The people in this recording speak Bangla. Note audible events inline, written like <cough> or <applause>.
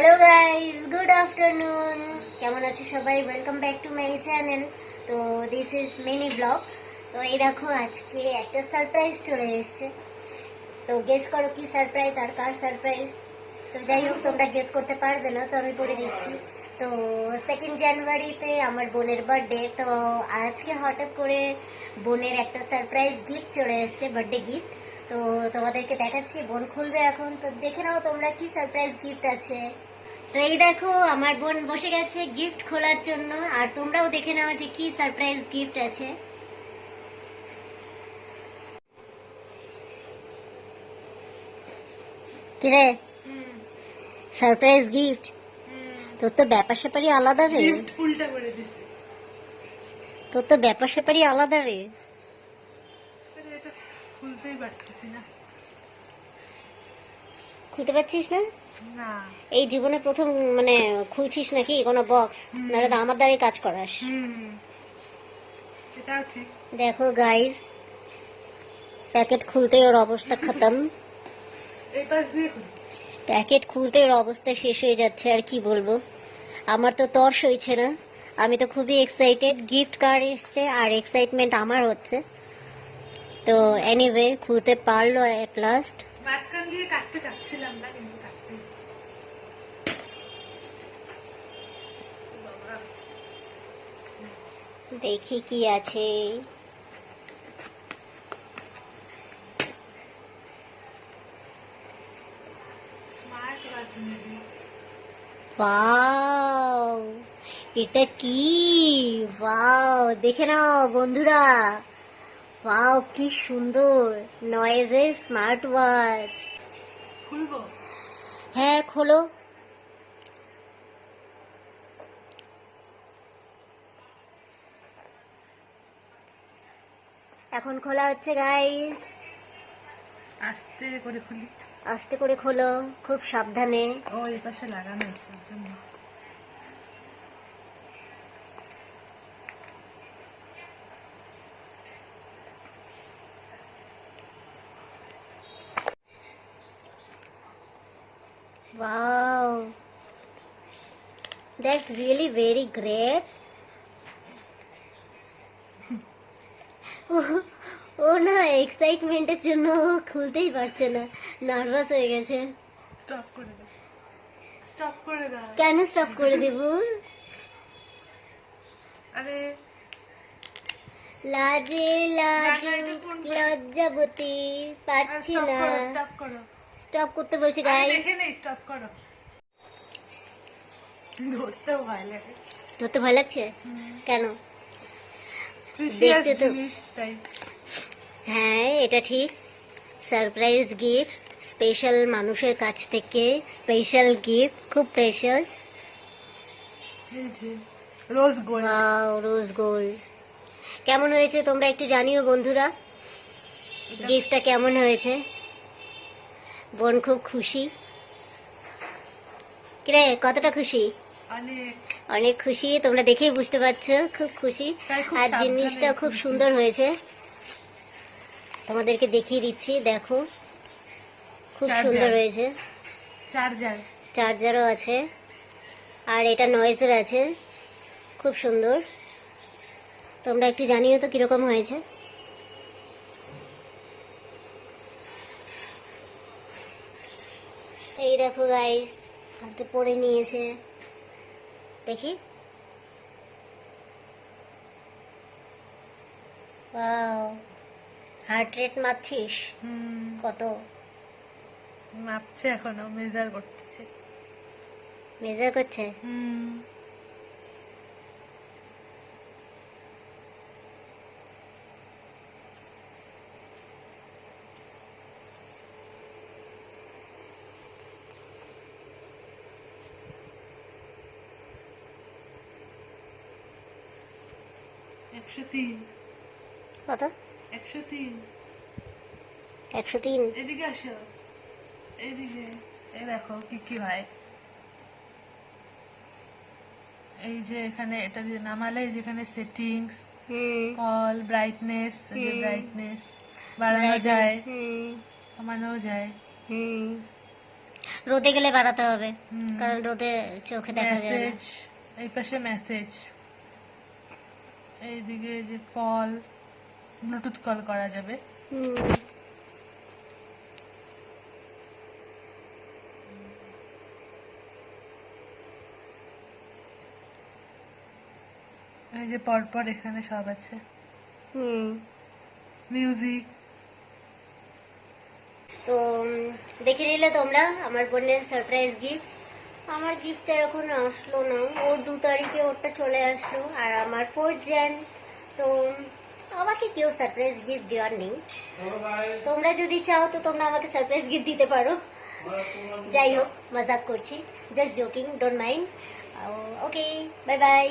হ্যালো গাইস গুড আফটারনুন কেমন আছো সবাই? Welcome back to my channel তো দিস ইজ মিনি ব্লগ তো এই দেখো, আজকে একটা সারপ্রাইজ চলে এসেছে। তো গেস করো কি সারপ্রাইজ আর কার সারপ্রাইজ তো যাই হোক, তোমরা গেস করতে পারবে না, তো আমি করে দিচ্ছি। তো সেকেন্ড জানুয়ারিতে আমার বোনের বার্থডে তো আজকে হঠাৎ করে বোনের একটা সারপ্রাইজ গিফট চলে এসেছে বার্থডে গিফট তো তোমাদেরকে দেখাচ্ছি, বোন খুলবে এখন। তো দেখে নাও তোমরা কি সারপ্রাইজ গিফট আছে। তো এই দেখো আমার বোন বসে গেছে গিফট খোলার জন্য আর তোমরাও দেখে নাও যে কি সারপ্রাইজ গিফট আছে। কিরে? সারপ্রাইজ গিফট তোর তো ব্যাপার স্যাপারই আলাদা রে। উল্টা করে দিচ্ছে। তোর তো ব্যাপার স্যাপারই আলাদা রে। খুলতেই পারতেছি না। খুলতে পারছিস না? এই জীবনে প্রথম মানে খুলছিস নাকি কোনো বক্স নাহলে তো আমার দ্বারাই কাজ করাস। দেখো গাইস প্যাকেট খুলতেই ওর অবস্থা খতম। প্যাকেট খুলতে ওর অবস্থা শেষ হয়ে যাচ্ছে আর কি বলব? আমার তো তর সইছে না। আমি তো খুবই এক্সাইটেড গিফট কার্ড এসছে আর এক্সাইটমেন্ট আমার হচ্ছে। তো এনিওয়ে খুলতে পারল অ্যাট লাস্ট মাঝখান দিয়ে কাটতে চাচ্ছিলাম না কিন্তু কাটতে দেখি কি আছে। ওয়াও এটা কি? ওয়াও দেখে নাও বন্ধুরা। ওয়াও কি সুন্দর। নয়েজের স্মার্ট ওয়াচ খুলবো? হ্যাঁ খোলো। এখন খোলা হচ্ছে গাইস আস্তে করে খুলি আস্তে করে খোলো খুব সাবধানে ও এই পাশে লাগানো Wow. That's really very great. <laughs> ও- না এক্সাইটমেন্টের জন্য খুলতেই পারছে না। নার্ভাস হয়ে গেছে। স্টপ করে দাও স্টপ করে দাও কেন স্টপ করে দেব আরে। লাজে লাজ না, না, এটা কোন- লজ্জাবতী পারছি না। স্টপ করো। স্টপ করতে বলছি গাইস দেখে নেই স্টপ করো। ধরতেও ভয় লাগে। ধরতে ভয় লাগছে? কেন? দেখতে তো- হ্যাঁ এটা ঠিক। সারপ্রাইজ গিফট স্পেশাল মানুষের কাছ থেকে স্পেশাল গিফট খুব precious rose gold rose gold কেমন হয়েছে তোমরা একটু জানিও বন্ধুরা? গিফটটা কেমন হয়েছে? বোন খুব খুশি। কিরে কতটা খুশি? অনেক। খুশি তোমরা দেখেই বুঝতে পারছ খুব খুশি। আর জিনিসটা খুব সুন্দর হয়েছে। তোমাদেরকে দেখিয়ে দিচ্ছি দেখো। খুব সুন্দর হয়েছে। চার্জার। চার্জারও আছে। আর এটা নয়েজের আছে। খুব সুন্দর। তোমরা একটু জানিও তো কীরকম হয়েছে। এই দেখো গাইস হাতে পরে নিয়েছে। দেখি। ওয়াও হার্ট রেট মাপছিস কত? মাপছে এখনও মেজার করতেছে। মেজার করছে? হুম। একশো তিন। কত? একশো তিন। একশো তিন। এদিকে আসো। এদিকে। এই দেখো কি কি হয় এই যে এখানে এটা দিয়ে নামালে যেখানে সেটিংস ব্রাইটনেস ব্রাইটনেস বাড়ানো যায় কমানো যায়। রোদে গেলে বাড়াতে হবে কারণ রোদে চোখে দেখা যায় মেসেজ এই পাশে মেসেজ এইদিকে যে কল ব্লুটুথ কল করা যাবে। এই যে পরপর এখানে সব আছে। মিউজিক। তো দেখে নিলে তোমরা, আমার বোনের সারপ্রাইজ গিফট আমার গিফটটা এখন আসলো না। ওর দু তারিখে ওরটা চলে আসলো। আর আমার ফোর্থ জ্যান তো আমাকে কেউ সারপ্রাইজ গিফট দেওয়ার নেই। তোমরা যদি চাও তো তোমরা আমাকে সারপ্রাইজ গিফট দিতে পারো। যাই হোক মজাক করছি। Just joking don't mind okay bye bye